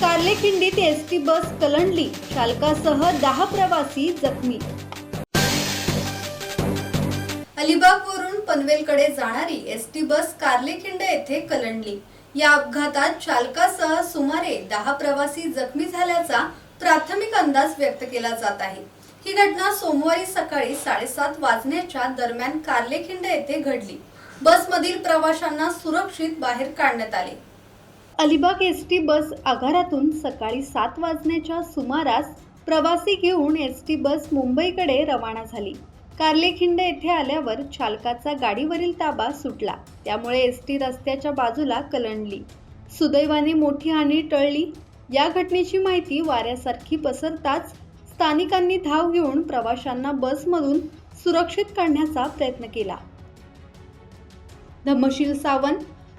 कार्लेखिंडीत S T बस कलंडली चालकासह दहा प्रवासी जखमी. अलिबागवरून पनवेलकडे जाणारी एस टी बस कार्लेखिंड येथे कलंडली. या अपघातात चालकासह सुमारे दहा प्रवासी जखमी झाल्याचा प्राथमिक अंदाज व्यक्त केला जात आहे. ही घटना सोमवारी सकाळी साडेसात वाजण्याच्या दरम्यान कार्लेखिंड येथे घडली. बसमधील प्रवाशांना सुरक्षित बाहेर काढण्यात आले. अलिबाग एस टी बस आगारातून सकाळी सात वाजण्याच्या सुमारास प्रवासी घेऊन एस टी बस मुंबईकडे रवाना झाली. कार्लेखिंड येथे आल्यावर चालकाचा गाडीवरील ताबा सुटला. त्यामुळे एस टी रस्त्याच्या बाजूला कलंडली. सुदैवाने मोठी हानी टळली. या घटनेची माहिती वाऱ्यासारखी पसरताच स्थानिकांनी धाव घेऊन प्रवाशांना बसमधून सुरक्षित काढण्याचा प्रयत्न केला. धमशील सावंत